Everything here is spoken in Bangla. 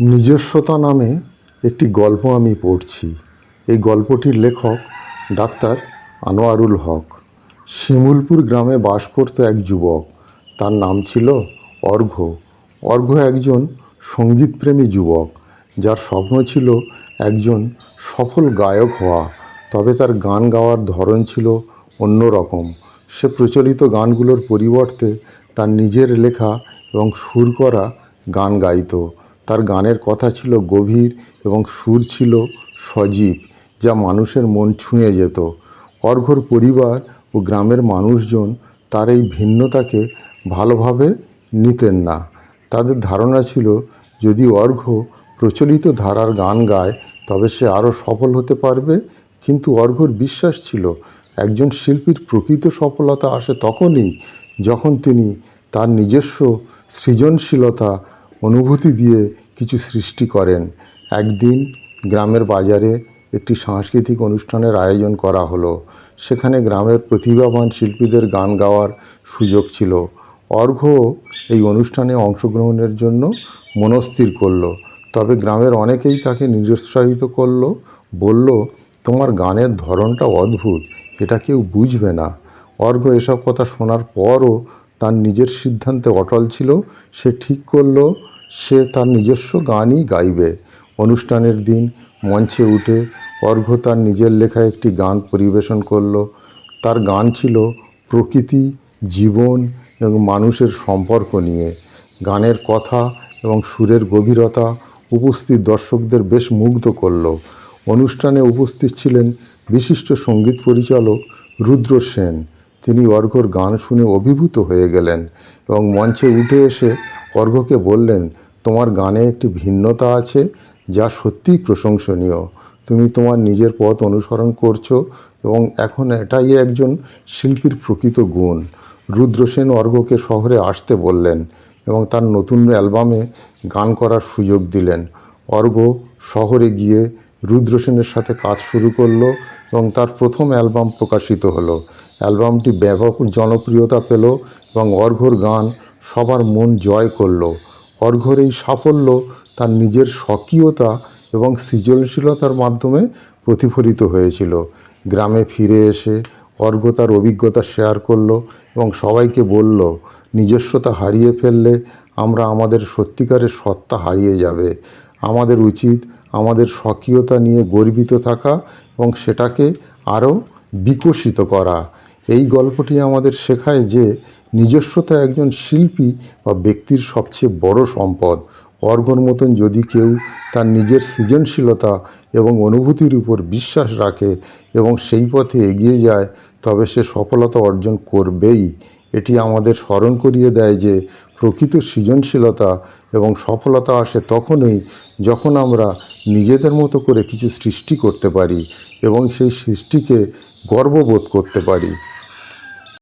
নিজস্বতা নামে একটি গল্প আমি পড়ছি। এই গল্পটির লেখক ডাক্তার আনোয়ারুল হক। শিমুলপুর গ্রামে বাস করত এক যুবক। তার নাম ছিল অর্ঘ্য অর্ঘ্য একজন সঙ্গীতপ্রেমী যুবক, যার স্বপ্ন ছিল একজন সফল গায়ক হওয়া। তবে তার গান গাওয়ার ধরন ছিল অন্যরকম। সে প্রচলিত গানগুলোর পরিবর্তে তার নিজের লেখা এবং সুর করা গান গাইতো। তার গানের কথা ছিল গভীর এবং সুর ছিল সজীব, যা মানুষের মন ছুঁয়ে যেত। অর্ঘর পরিবার ও গ্রামের মানুষজন তার এই ভিন্নতাকে ভালোভাবে নিতেন না। তাদের ধারণা ছিল, যদি অর্ঘ্য প্রচলিত ধারার গান গায়, তবে সে আরও সফল হতে পারবে। কিন্তু অর্ঘ্যর বিশ্বাস ছিল, একজন শিল্পীর প্রকৃত সফলতা আসে তখনই, যখন তিনি তার নিজস্ব সৃজনশীলতা অনুভূতি দিয়ে কিছু সৃষ্টি করেন। একদিন গ্রামের বাজারে একটি সাংস্কৃতিক অনুষ্ঠানের আয়োজন করা হলো। সেখানে গ্রামের প্রতিভাবান শিল্পীদের গান গাওয়ার সুযোগ ছিল। অর্ঘ্য এই অনুষ্ঠানে অংশগ্রহণের জন্য মনস্থির করল। তবে গ্রামের অনেকেই তাকে নিরুৎসাহিত করল, বলল, তোমার গানের ধরনটা অদ্ভুত, এটা কেউ বুঝবে না। অর্ঘ্য এসব কথা শোনার পরও তার নিজের সিদ্ধান্তে অটল ছিল, সে ঠিক করল, সে তার নিজস্ব গানই গাইবে। অনুষ্ঠানের দিন মঞ্চে উঠে অর্ঘ্য তার নিজের লেখা একটি গান পরিবেশন করল। তার গান ছিল প্রকৃতি, জীবন এবং মানুষের সম্পর্ক নিয়ে। গানের কথা এবং সুরের গভীরতা উপস্থিত দর্শকদের বেশ মুগ্ধ করল। অনুষ্ঠানে উপস্থিত ছিলেন বিশিষ্ট সংগীত পরিচালক রুদ্র সেন। তিনি অর্ঘ্যর গান শুনে অভিভূত হয়ে গেলেন এবং মঞ্চে উঠে এসে অর্ঘ্যকে বললেন, তোমার গানে একটি ভিন্নতা আছে যা সত্যিই প্রশংসনীয়। তুমি তোমার নিজের পথ অনুসরণ করছ এবং এখন এটাই একজন শিল্পীর প্রকৃত গুণ। রুদ্রসেন অর্ঘ্যকে শহরে আসতে বললেন এবং তার নতুন অ্যালবামে গান করার সুযোগ দিলেন। অর্ঘ্য শহরে গিয়ে রুদ্রসেনের সাথে কাজ শুরু করল এবং তার প্রথম অ্যালবাম প্রকাশিত হলো। অ্যালবামটি ব্যাপক জনপ্রিয়তা পেল এবং অর্ঘ্যর গান সবার মন জয় করল। অর্ঘ্যর এই সাফল্য তার নিজের স্বকীয়তা এবং সৃজনশীলতার মাধ্যমে প্রতিফলিত হয়েছিল। গ্রামে ফিরে এসে অর্ঘ্য তার অভিজ্ঞতা শেয়ার করল এবং সবাইকে বলল, নিজস্বতা হারিয়ে ফেললে আমরা আমাদের সত্যিকারের সত্তা হারিয়ে যাবে। আমাদের উচিত আমাদের স্বকীয়তা নিয়ে গর্বিত থাকা এবং সেটাকে আরও বিকশিত করা। এই গল্পটি আমাদের শেখায় যে নিজস্বতা একজন শিল্পী বা ব্যক্তির সবচেয়ে বড় সম্পদ। অর্ঘ্যর মতন যদি কেউ তার নিজের সৃজনশীলতা এবং অনুভূতির উপর বিশ্বাস রাখে এবং সেই পথে এগিয়ে যায়, তবে সে সফলতা অর্জন করবেই। এটি আমাদের স্মরণ করিয়ে দেয় যে প্রকৃত সৃজনশীলতা এবং সফলতা আসে তখনই যখন আমরা নিজেদের মতো করে কিছু সৃষ্টি করতে পারি এবং সেই সৃষ্টিকে গর্ববোধ করতে পারি।